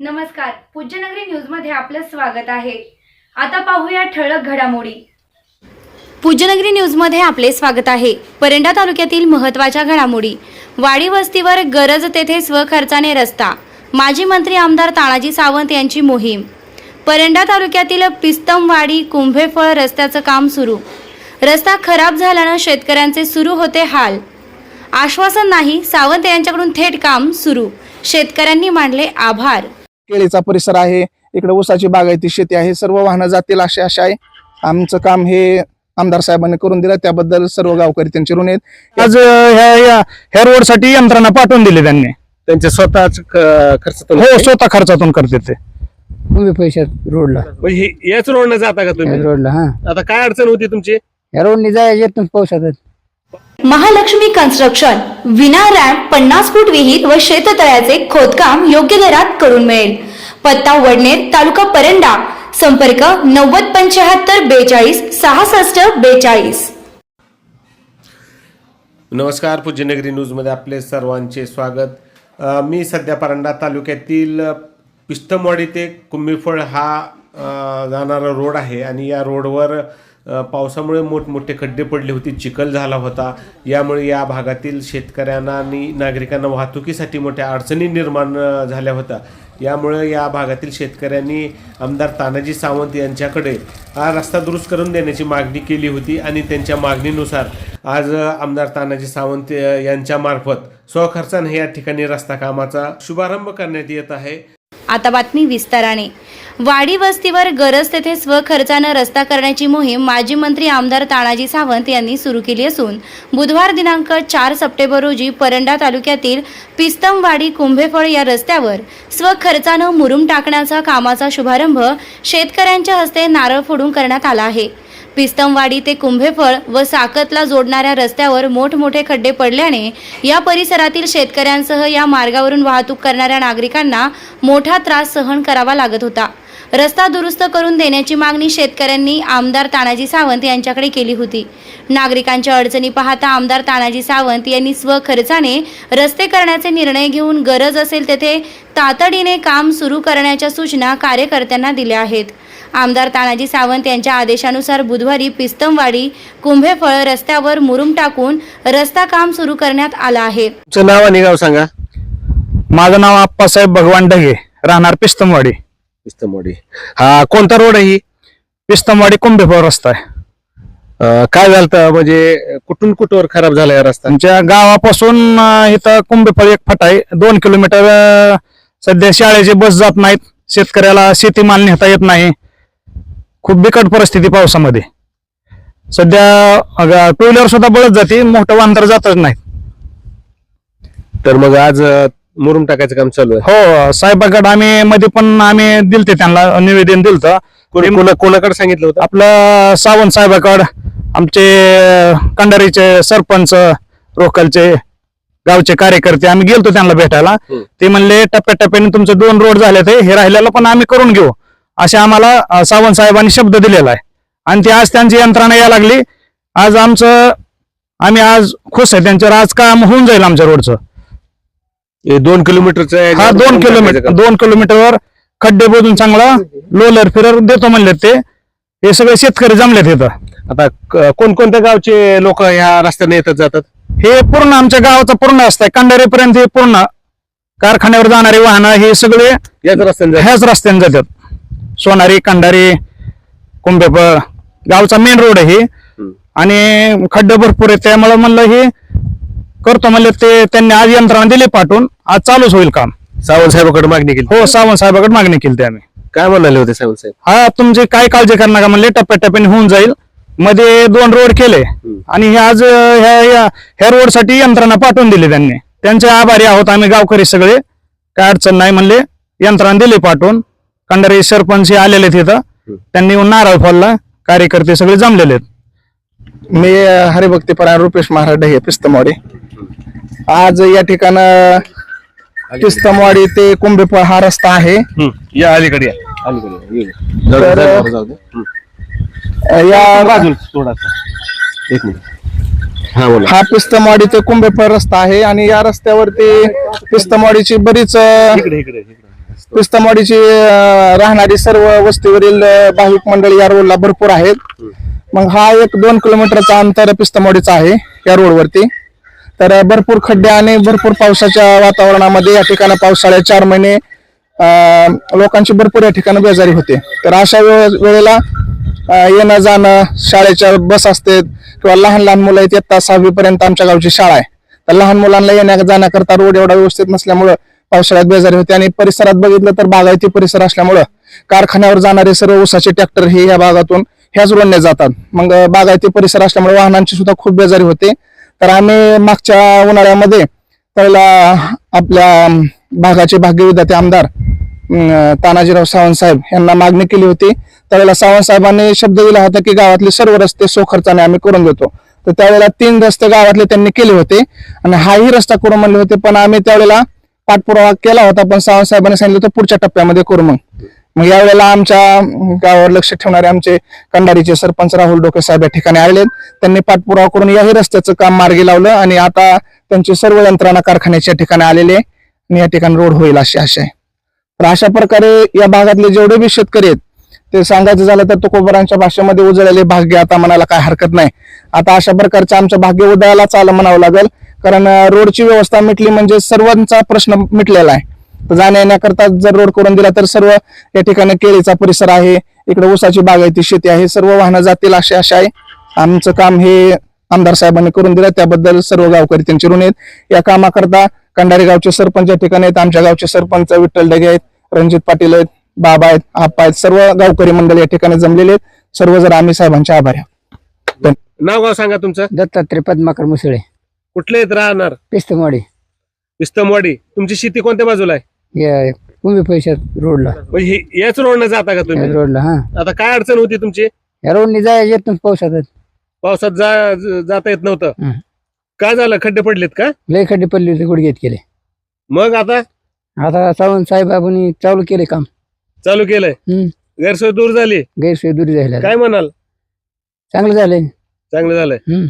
नमस्कार. पूज्यनगरी न्यूजमध्ये आपलं स्वागत आहे. आता पाहूया ठळक घडामोडी. पूज्यनगरी न्यूजमध्ये आपले स्वागत आहे. परंडा तालुक्यातील महत्त्वाच्या घडामोडी. वाडी वस्तीवर गरज तेथे स्वखर्चाने रस्ता. माजी मंत्री आमदार तानाजी सावंत यांची मोहीम. परंडा तालुक्यातील पिस्तमवाडी कुंभेफळ रस्त्याचं काम सुरू. रस्ता खराब झाल्यानं शेतकऱ्यांचे सुरू होते हाल. आश्वासन नाही सावंत यांच्याकडून थेट काम सुरू. शेतकऱ्यांनी मांडले आभार. केळीचा परिसर आहे इकडे ऊसाची बागायती शेती आहे सर्व वाहनं जातील अशी आशा आहे. आमचं काम हे आमदार साहेबांनी करून दिलं त्याबद्दल सर्व गावकरी त्यांचे ऋण आहेत. आज ह्या ह्या- ह्या रोडसाठी यंत्रणा पाठवून दिली त्यांनी. त्यांच्या स्वतःच खर्चातून हो स्वतः खर्चातून करते ते. कमी पैशात रोडला. म्हणजे हे- याच रोडनं जाता का तुम्ही? रोडला हा. आता काय अडचण होती तुमची? या रोडने जायचं येत नाही पावसात महालक्ष्मी कन्स्ट्रक्शन विना रॅम्प पन्नास फूट विहीर व शेततळ्याचे खोदकाम योग्य दरात करून मिळेल. पत्ता वडनेर तालुका परंडा. संपर्क नव्वद पंच्याहत्तर बेचाळीस सहासष्ट बेचाळीस. नमस्कार पूज्यनगरी न्यूजमध्ये आपले सर्वांचे स्वागत. मी सध्या परांडा तालुक्यातील पिस्तमवाडी ते कुंभीफळ हा जाणारा रोड आहे आणि या रोडवर पावसामुळे मोठमोठे खड्डे पडले होते चिखल झाला होता. यामुळे या भागातील शेतकऱ्यांना आणि नागरिकांना वाहतुकीसाठी मोठ्या अडचणी निर्माण झाल्या होत्या. यामुळे या भागातील शेतकऱ्यांनी आमदार तानाजी सावंत यांच्याकडे हा रस्ता दुरुस्त करून देण्याची मागणी केली होती आणि त्यांच्या मागणीनुसार आज आमदार तानाजी सावंत यांच्यामार्फत स्वखर्चाने या ठिकाणी रस्ता कामाचा शुभारंभ करण्यात येत आहे. आता बातमी विस्ताराने. वाडी वस्तीवर गरज तेथे स्वखर्चानं रस्ता करण्याची मोहीम माजी मंत्री आमदार तानाजी सावंत यांनी सुरू केली असून बुधवार दिनांक चार सप्टेंबर रोजी परंडा तालुक्यातील पिस्तमवाडी कुंभेफळ या रस्त्यावर स्वखर्चानं मुरुम टाकण्याचा कामाचा शुभारंभ शेतकऱ्यांच्या हस्ते नारळ फोडून करण्यात आला आहे. पिस्तमवाडी ते कुंभेफळ व साकतला जोडणाऱ्या रस्त्यावर मोठमोठे खड्डे पडल्याने या परिसरातील शेतकऱ्यांसह या मार्गावरून वाहतूक करणाऱ्या नागरिकांना मोठा त्रास सहन करावा लागत होता. रस्ता दुरुस्त करून देण्याची मागणी शेतकऱ्यांनी आमदार तानाजी सावंत यांच्याकडे केली होती. नागरिकांच्या अडचणी पाहता आमदार तानाजी सावंत यांनी स्वखर्चाने रस्ते करण्याचे निर्णय घेऊन गरज असेल तेथे तातडीने काम सुरू करण्याच्या सूचना कार्यकर्त्यांना दिल्या आहेत. आमदार तानाजी सावंत यांच्या आदेशानुसार बुधवारी पिस्तमवाडी कुंभेफळ रस्त्यावर मुरुम टाकून रस्ता काम सुरू करण्यात आलं आहे. तुमचं नाव आणि गाव सांगा. माझं नाव आप्पासाहेब भगवान ढगे राहणार पिस्तमवाडी. पिस्तमवाडी. हा कोणता रोड आहे ही? पिस्तमवाडी कुंभेफळ रस्ता आहे. अ, काय झालं होतं? म्हणजे कुठून कुठवर खराब झाला या रस्ता? आमच्या गावापासून अं, इथं कुंभेफळ एक फट आहे. दोन किलोमीटर अं, सध्या शाळेचे बस जात नाहीत. शेतकऱ्याला शेतीमाल नेता येत नाही. खूप बिकट परिस्थिती पावसामध्ये. सध्या टू व्हीलर सुद्धा बळत जाते मोठं वांतर जातच नाही तर मग आज मुरुम टाकायचं काम चालू आहे. हो साहेबाकडे आम्ही मध्ये पण आम्ही दिलते त्यांना निवेदन दिलतं. कोणी कोणा- कोणाकडे सांगितलं होतं? आपलं सावंत साहेबाकड आमचे कंडारीचे सरपंच रोकलचे गावचे कार्यकर्ते आम्ही गेलतो त्यांना भेटायला. ते म्हणले टप्प्याटप्प्याने तुमचे दोन रोड झाले ते हे राहिलेलं पण आम्ही करून घेऊ. असे आम्हाला सावंत साहेबांनी शब्द दिलेला आहे. आणि ते आज त्यांची यंत्रणा यायला लागली. आज आमचं आम्ही आज खुश आहे. त्यांच्यावर आज काम होऊन जाईल आमच्या रोडचं. हे दोन किलोमीटरचं हा दोन किलोमीटर दोन किलोमीटरवर खड्डे बोधून चांगला लोलर फिरर देतो म्हणले ते. हे सगळे शेतकरी जमलेत इथं. आता कोणकोणत्या गावचे लोक ह्या रस्त्याने येतात जातात? हे पूर्ण आमच्या गावाचं पूर्ण असतंय. कंडारेपर्यंत हे पूर्ण कारखान्यावर जाणारी वाहनं हे सगळे याच रस्त्याने ह्याच रस्त्याने जातात. सोनारी कंडारी कुंभेपळ गावचा मेन रोड आहे आणि खड्डे भरपूर आहेत त्यामुळे म्हणलं हे करतो म्हणले ते त्यांनी आज यंत्रणा दिली पाठवून आज चालूच होईल काम. सावंत साहेबाकडे मागणी केली. हो सावंत साहेबाकडे मागणी केली ते आम्ही. काय म्हणाले होते सावंत साहेब? हा तुमची काय काळजी करू नका म्हणले टप्प्याटप्प्याने होऊन जाईल. मध्ये दोन रोड केले. आणि हे आज ह्या ह्या- ह्या रोडसाठी यंत्रणा पाठवून दिली त्यांनी. त्यांचे आभारी आहोत आम्ही गावकरी सगळे. काय अडचण नाही म्हणले यंत्रणा दिली पाठवून. कंडारी सरपंच हे आलेले तिथं त्यांनी येऊन नारळ फोडला. कार्यकर्ते सगळे जमलेले आहेत. मी अं, हरिभक्तीपरायण रुपेश महाराज हे पिस्तमवाडी. आज या ठिकाणं पिस्तमवाडी ते कुंभेफळ हा रस्ता आहे. या अलीकडे या. बाजूला थोडासा. एक मिनिट. हा हा पिस्तमवाडी ते कुंभेफळ रस्ता आहे आणि या रस्त्यावरती पिस्तमवाडीची बरीच पिस्तमवाडीची राहणारी सर्व वस्तीवरील भाविक मंडळी या रोडला भरपूर आहेत. मग हा एक दोन किलोमीटरचा अंतर पिस्तमवाडीचा आहे या रोडवरती तर भरपूर खड्डे आणि भरपूर पावसाच्या वातावरणामध्ये या ठिकाणी पावसाळ्या चार महिने लोकांची भरपूर या ठिकाणी बेजारी होते. तर अशा वेळेला येणं जाणं शाळेच्या बस असते किंवा लहान लहान मुलं आहेत इयत्ता सहावीपर्यंत आमच्या गावची शाळा आहे. तर लहान मुलांना येण्या जाण्याकरता रोड एवढा व्यवस्थित नसल्यामुळं पावसाळ्यात बेजारी होते आणि परिसरात बघितलं तर बागायती परिसर असल्यामुळं कारखान्यावर जाणारे सर्व ऊसाचे ट्रॅक्टर हे या भागातून ह्याच रोडने जातात. मग बागायती परिसर असल्यामुळे वाहनांची सुद्धा खूप बेजारी होते. तर आम्ही मागच्या उन्हाळ्यामध्ये त्याला आपल्या भागाचे भाग्य विद्यार्थी आमदार तानाजीराव सावंत साहेब यांना मागणी केली होती. त्यावेळेला सावंत साहेबांनी शब्द दिला होता की गावातले सर्व रस्ते सोखर्चाने आम्ही करून देतो. तर त्यावेळेला तीन रस्ते गावातले त्यांनी केले होते. आणि हाही रस्ता करून म्हणले होते पण आम्ही त्यावेळेला पाठपुरावा केला होता पण सावंत साहेबांनी सांगितलं तर पुढच्या टप्प्यामध्ये करू मग. मग यावेळेला आमच्या गावावर लक्ष ठेवणारे आमचे कंडारीचे सरपंच राहुल डोके साहेब या ठिकाणी आले त्यांनी पाठपुरावा करून याही रस्त्याचं काम मार्गी लावलं आणि आता त्यांची सर्व यंत्रणा कारखान्याच्या ठिकाणी आलेले आहे आणि या ठिकाणी रोड होईल अशी आशा आहे. तर अशा प्रकारे या भागातले जेवढे बी शेतकरी आहेत ते सांगायचं झालं तर तुकोबरांच्या भाषेमध्ये उजळलेले भाग्य आता म्हणायला काय हरकत नाही. आता अशा प्रकारचं आमचं भाग्य उदयाला चाल म्हणावं लागेल. कारण रोडची व्यवस्था मिटली म्हणजे सर्वांचा प्रश्न मिटलेला आहे. तर जाण्या येण्याकरता जर रोड करून दिला तर सर्व या ठिकाणी केळीचा परिसर आहे इकडे ऊसाची बागायती शेती आहे सर्व वाहनं जातील अशी आशा आहे. आमचं काम हे आमदार साहेबांनी करून दिलं त्याबद्दल सर्व गावकरी त्यांचे ऋण आहेत. या कामाकरता कंडारी गावचे सरपंच या ठिकाणी आहेत आमच्या गावचे सरपंच विठ्ठल ढगे आहेत रणजित पाटील आहेत बाबा आहेत आप्पा आहेत सर्व गावकरी मंडळी या ठिकाणी जमलेले आहेत. सर्व जर आम्ही साहेबांचे आभारी नाव गाव सांगा तुमचं. दत्तात्रय पद्माकर मुसळे. कुठले येत राहणार? पिस्तमवाडी. पिस्तमवाडी. तुमची शेती कोणत्या बाजूला आहे? या पैशात रोडला. म्हणजे हे- याच रोडनं जाता का या तुम्ही रोडला हा. आता काय अडचण होती तुमची? या रोडने जायला येत नाही पावसात. पावसात जा ज- जाता येत नव्हतं. हं. काय झालं? खड्डे पडलेत का? लय खड्डे पडले होते गुडघ्यात केले. मग आता? आता सावंत साहेबांनी चालू केले काम. चालू केलंय? हम्म. गैरसोय दूर झाली. गैरसोय दूर जायला काय म्हणाल? चांगलं झालंय. चांगलं झालंय. हम्म.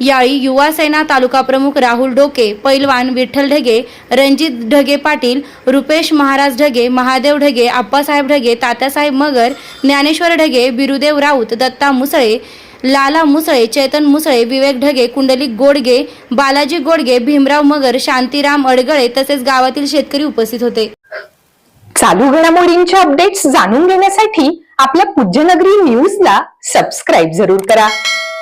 यावेळी युवा सेना तालुका प्रमुख राहुल डोके पैलवान विठ्ठल ढगे रणजित ढगे पाटील रुपेश महाराज ढगे महादेव ढगे आप्पासाहेब ढगे तात्यासाहेब मगर ज्ञानेश्वर ढगे बिरुदेव राऊत दत्ता मुसळे लाला मुसळे चेतन मुसळे विवेक ढगे कुंडलिक गोडगे बालाजी गोडगे भीमराव मगर शांतीराम अडगळे तसेच गावातील शेतकरी उपस्थित होते. चालू घडामोडींच्या अपडेट्स जाणून घेण्यासाठी आपल्या पूज्यनगरी न्यूजला सबस्क्राईब जरूर करा.